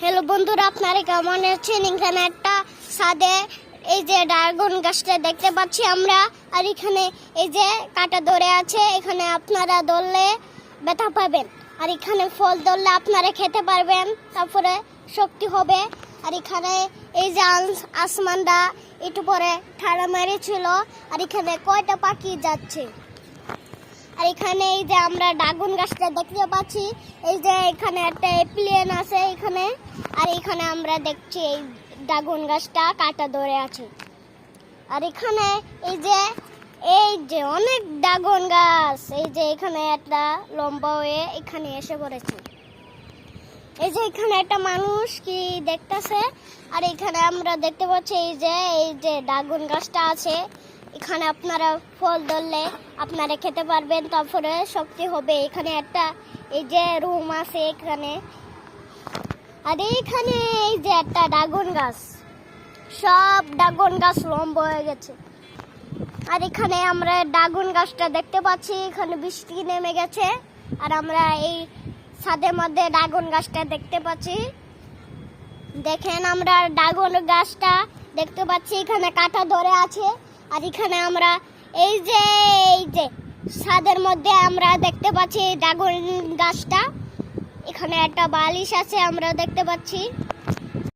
Hello বন্ধুরা, আপনারা কেমন আছেন? এখানে একটা সাদে এই যে ড্রাগন গাছটা দেখতে পাচ্ছি আমরা। আর এখানে এই যে কাটা ধরে আছে, এখানে আপনারা ধরলে ব্যথা পাবেন। আর এখানে ফল ধরলে আপনারা খেতে পারবেন, তারপরে শক্তি হবে। আর এখানে এই যে আস- আসমানটা একটু পরে ঠাড়া মেরেছিল আর এখানে কয়টা পাখি যাচ্ছে? আর এখানে এই যে আমরা ড্রাগন গাছটা দেখতে পাচ্ছি, এই যে এখানে একটা প্লেন আছে এখানে, আর এখানে আমরা দেখছি এই ড্রাগন গাছটা কাটা ধরে আছে। আর এখানে এই যে এই যে অনেক ড্রাগন গাছ, এই যে এখানে একটা লম্বা হয়ে এখানে এসে পড়েছে। এই যে এখানে একটা মানুষ কি দেখতেছে? আর এখানে আমরা দেখতে পাচ্ছি এই যে এই যে ড্রাগন গাছটা আছে এখানে আপনারা ফল ধরলে আপনারা খেতে পারবেন, তারপরে শক্তি হবে। এখানে একটা এই যে রুম আছে এখানে। আর এইখানে এই যে একটা ড্রাগন গাছ। সব ড্রাগন গাছ লম্বা হয়ে গেছে। আর এখানে আমরা ড্রাগন গাছটা দেখতে পাচ্ছি, এখানে বৃষ্টি নেমে গেছে। আর আমরা এই ছাদের মধ্যে ড্রাগন গাছটা দেখতে পাচ্ছি। দেখেন আমরা ড্রাগন গাছটা দেখতে পাচ্ছি, এখানে কাটা ধরে আছে। আর এখানে আমরা এই যে এই যে, ছাদের মধ্যে আমরা দেখতে পাচ্ছি ড্রাগন গাছটা। এখানে একটা বালিশ আছে, আমরা দেখতে পাচ্ছি।